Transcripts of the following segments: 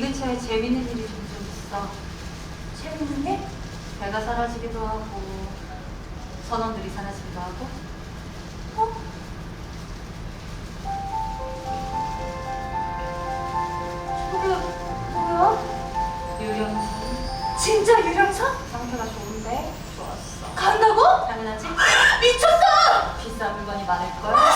근처에 재밌는 일이 종종 있어. 재밌는 일? 배가 사라지기도 하고 선원들이 사라지기도 하고. 어? 저게 뭐야? 유령수 진짜 유령선? 상태가 좋은데 좋았어. 간다고? 당연하지? 미쳤어! 비싼 물건이 많을 걸. 아,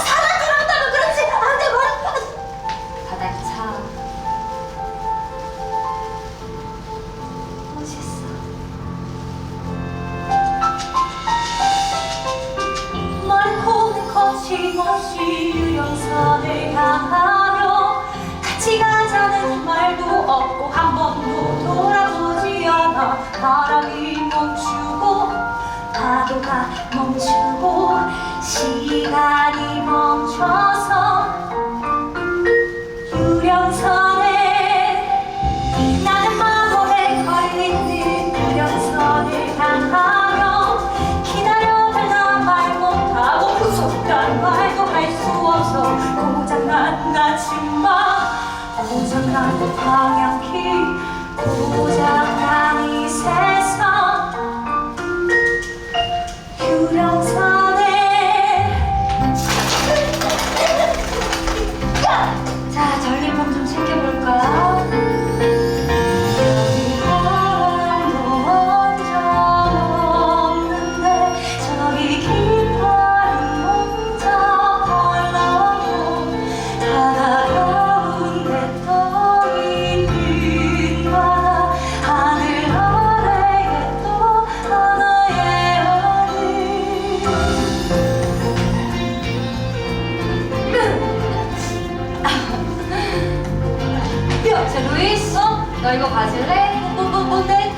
없이 유령선을 향하며 같이 가자는 말도 없고 한 번도 돌아 나침반 고장난 방향키 쟤 루이스, 너 이거 가질래? 뭐, 뭐, 뭔데?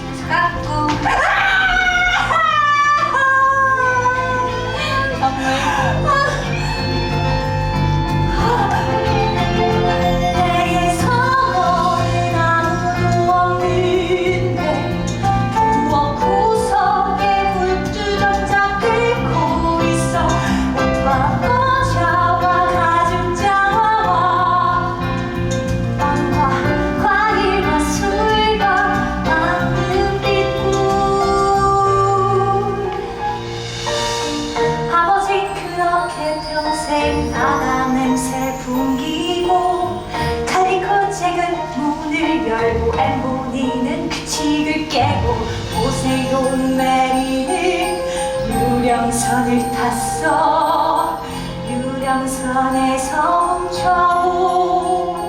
책은 문을 열고 엠보니는 그 책을 깨고 포세이돈 메리는 유령선을 탔어. 유령선에서 훔쳐온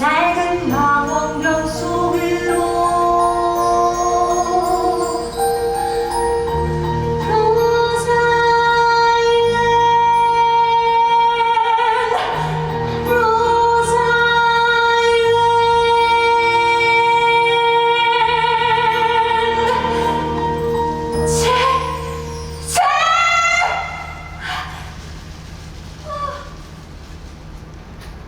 낡은 망원